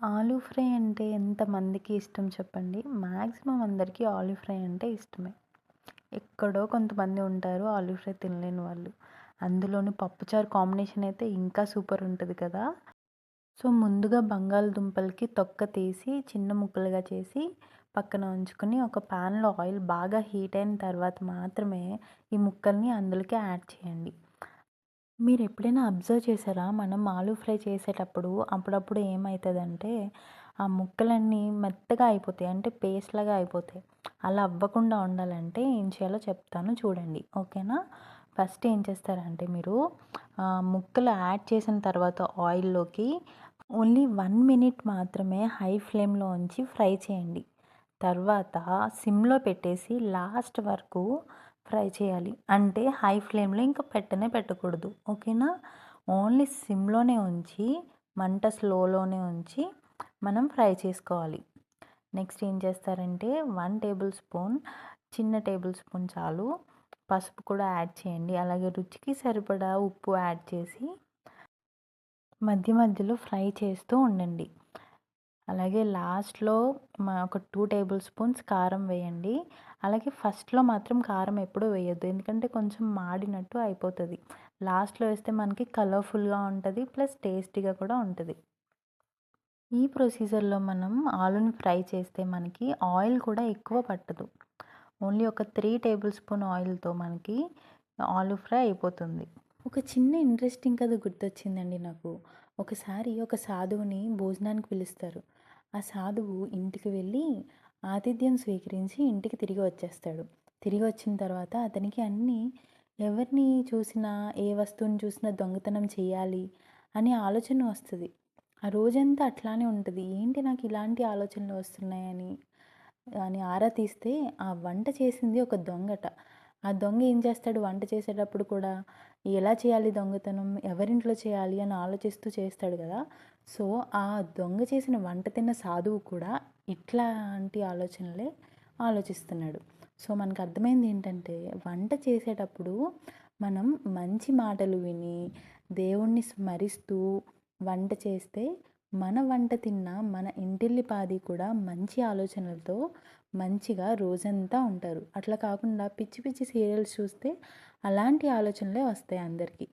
Aloo fry అంటే ఎంతమందికి ఇష్టం చెప్పండి? మ్యాక్సిమం అందరికీ ఆలూ ఫ్రై అంటే ఇష్టమే. ఎక్కడో కొంతమంది ఉంటారు ఆలూ ఫ్రై తినలేని వాళ్ళు. అందులోని పప్పుచారు కాంబినేషన్ అయితే ఇంకా సూపర్ ఉంటుంది కదా. సో ముందుగా బంగాళదుంపలకి తొక్క తీసి చిన్న ముక్కలుగా చేసి పక్కన ఉంచుకొని ఒక ప్యాన్లో ఆయిల్ బాగా హీట్ అయిన తర్వాత మాత్రమే ఈ ముక్కల్ని అందులోకి యాడ్ చేయండి. మీరు ఎప్పుడైనా అబ్జర్వ్ చేసారా మనం ఆలు ఫ్రై చేసేటప్పుడు అప్పుడప్పుడు ఏమవుతుందంటే ఆ ముక్కలన్నీ మెత్తగా అయిపోతాయి. అంటే పేస్ట్లాగా అయిపోతాయి. అలా అవ్వకుండా ఉండాలంటే ఏం చేయాలో చెప్తాను చూడండి. ఓకేనా? ఫస్ట్ ఏం చేస్తారంటే మీరు ముక్కలు యాడ్ చేసిన తర్వాత ఆయిల్లోకి ఓన్లీ వన్ మినిట్ మాత్రమే హై ఫ్లేమ్లో ఉంచి ఫ్రై చేయండి. తర్వాత సిమ్లో పెట్టేసి లాస్ట్ వరకు ఫ్రై చేయాలి. అంటే హై ఫ్లేమ్లో ఇంకా పెట్టనే పెట్టకూడదు. ఓకేనా? ఓన్లీ సిమ్లోనే ఉంచి మంట స్లోలోనే ఉంచి మనం ఫ్రై చేసుకోవాలి. నెక్స్ట్ ఏం చేస్తారంటే వన్ టేబుల్ స్పూన్ చిన్న టేబుల్ స్పూన్ చాలు. పసుపు కూడా యాడ్ చేయండి. అలాగే రుచికి సరిపడా ఉప్పు యాడ్ చేసి మధ్య మధ్యలో ఫ్రై చేస్తూ ఉండండి. అలాగే లాస్ట్లో ఒక టూ టేబుల్ స్పూన్స్ కారం వేయండి. అలాగే ఫస్ట్లో మాత్రం కారం ఎప్పుడూ వేయొద్దు. ఎందుకంటే కొంచెం మాడినట్టు అయిపోతుంది. లాస్ట్లో వేస్తే మనకి కలర్ఫుల్గా ఉంటుంది ప్లస్ టేస్టీగా కూడా ఉంటుంది. ఈ ప్రొసీజర్లో మనం ఆలుని ఫ్రై చేస్తే మనకి ఆయిల్ కూడా ఎక్కువ పట్టదు. ఓన్లీ ఒక త్రీ టేబుల్ స్పూన్ ఆయిల్తో మనకి ఆలు ఫ్రై అయిపోతుంది. ఒక చిన్న ఇంట్రెస్టింగ్ కథ గుర్తొచ్చిందండి నాకు. ఒకసారి ఒక సాధువుని భోజనానికి పిలుస్తారు. ఆ సాధువు ఇంటికి వెళ్ళి ఆతిథ్యం స్వీకరించి ఇంటికి తిరిగి వచ్చేస్తాడు. తిరిగి వచ్చిన తర్వాత అతనికి అన్నీ ఎవరిని చూసినా ఏ వస్తువుని చూసినా దొంగతనం చేయాలి అనే ఆలోచన వస్తుంది. ఆ రోజంతా అట్లానే ఉంటుంది. ఏంటి నాకు ఇలాంటి ఆలోచనలు వస్తున్నాయని అని ఆరా తీస్తే ఆ వంట చేసింది ఒక దొంగట. ఆ దొంగ ఏం చేస్తాడు? వంట చేసేటప్పుడు కూడా ఎలా చేయాలి దొంగతనం? ఎవరింట్లో చేయాలి అని ఆలోచిస్తూ చేస్తాడు కదా. సో ఆ దొంగ చేసిన వంట తిన్న సాధువు కూడా ఇట్లాంటి ఆలోచనలే ఆలోచిస్తున్నాడు. సో మనకు అర్థమైంది ఏంటంటే వంట చేసేటప్పుడు మనం మంచి మాటలు విని దేవుణ్ణి స్మరిస్తూ వంట చేస్తే మన వంట తిన్న మన ఇంటిల్లిపాది కూడా మంచి ఆలోచనలతో మంచిగా రోజంతా ఉంటారు. అట్లా కాకుండా పిచ్చి పిచ్చి సీరియల్స్ చూస్తే అలాంటి ఆలోచనలే వస్తాయి అందరికీ.